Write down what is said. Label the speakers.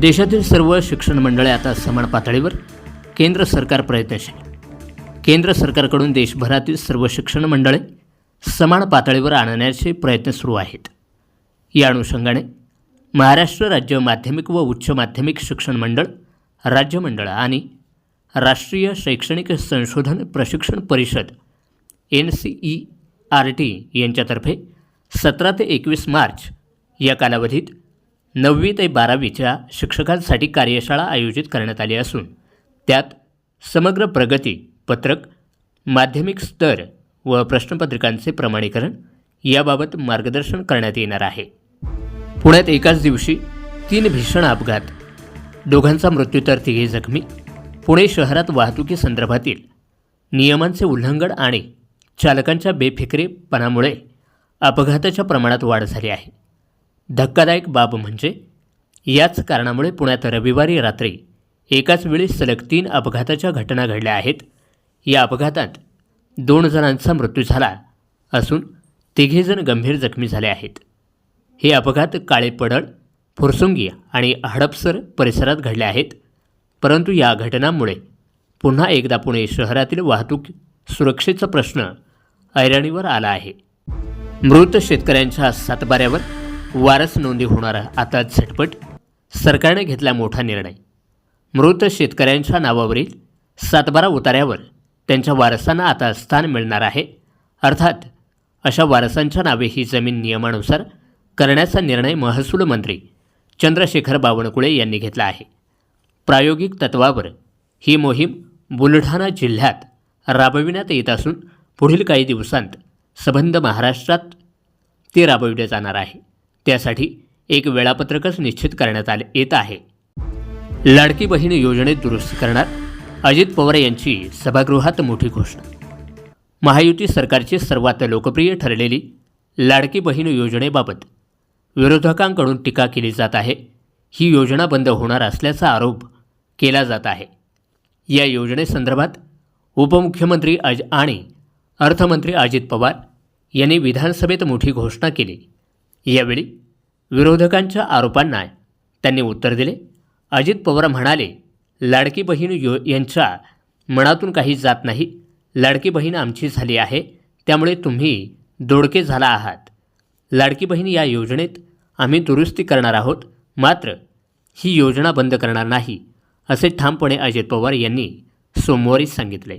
Speaker 1: देशातील सर्व शिक्षण मंडळे आता समान पातळीवर केंद्र सरकार प्रयत्नशील. केंद्र सरकारकडून देशभरातील सर्व शिक्षण मंडळे समान पातळीवर आणण्याचे प्रयत्न सुरू आहेत. या अनुषंगाने महाराष्ट्र राज्य माध्यमिक व उच्च माध्यमिक शिक्षण मंडळ राज्य मंडळ आणि राष्ट्रीय शैक्षणिक संशोधन प्रशिक्षण परिषद N C E R T यांच्यातर्फे सतरा ते एकवीस मार्च या कालावधीत नववी ते बारावीच्या शिक्षकांसाठी कार्यशाळा आयोजित करण्यात आली असून त्यात समग्र प्रगती पत्रक माध्यमिक स्तर व प्रश्नपत्रिकांचे प्रमाणीकरण याबाबत मार्गदर्शन करण्यात येणार आहे. पुण्यात एकाच दिवशी तीन भीषण अपघात दोघांचा मृत्यू तर तिघे जखमी. पुणे शहरात वाहतुकीसंदर्भातील नियमांचे उल्लंघन आणि चालकांच्या बेफिकरेपणामुळे अपघाताच्या प्रमाणात वाढ झाली आहे. धक्कादायक बाब म्हणजे याच कारणामुळे पुण्यात रविवारी रात्री एकाच वेळी सलग तीन अपघाताच्या घटना घडल्या आहेत. या अपघातात दोन जणांचा मृत्यू झाला असून तिघेजण गंभीर जखमी झाले आहेत. हे अपघात काळे पडळ फुरसुंगी आणि हडपसर परिसरात घडले आहेत. परंतु या घटनांमुळे पुन्हा एकदा पुणे शहरातील वाहतूक सुरक्षेचा प्रश्न ऐरणीवर आला आहे. मृत शेतकऱ्यांच्या सातबाऱ्यावर वारस नोंदी होणार आता झटपट सरकारने घेतला मोठा निर्णय. मृत शेतकऱ्यांच्या नावावरील सातबारा उतार्यावर त्यांच्या वारसांना आता स्थान मिळणार आहे. अर्थात अशा वारसांच्या नावे ही जमीन नियमानुसार करण्याचा निर्णय महसूल मंत्री चंद्रशेखर बावनकुळे यांनी घेतला आहे. प्रायोगिक तत्वावर ही मोहीम बुलढाणा जिल्ह्यात राबविण्यात येत असून पुढील काही दिवसांत सबंध महाराष्ट्रात ते राबविले जाणार आहे. त्यासाठी एक वेळापत्रकच निश्चित करण्यात आले येत आहे. लाडकी बहीण योजनेत दुरुस्ती करणार अजित पवार यांची सभागृहात मोठी घोषणा. महायुती सरकारची सर्वात लोकप्रिय ठरलेली लाडकी बहीण योजनेबाबत विरोधकांकडून टीका केली जात आहे. ही योजना बंद होणार असल्याचा आरोप केला जात आहे. या योजनेसंदर्भात उपमुख्यमंत्री अज आणि अर्थमंत्री अजित पवार यांनी विधानसभेत मोठी घोषणा केली. यावेळी विरोधकांच्या आरोपांना त्यांनी उत्तर दिले. अजित पवार म्हणाले लाडकी बहीण यो यांच्या मनातून काही जात नाही. लाडकी बहीण आमची झाली आहे त्यामुळे तुम्ही दोडके झाला आहात. लाडकी बहीण या योजनेत आम्ही दुरुस्ती करणार आहोत मात्र ही योजना बंद करणार नाही असे ठामपणे अजित पवार यांनी सोमवारी सांगितले.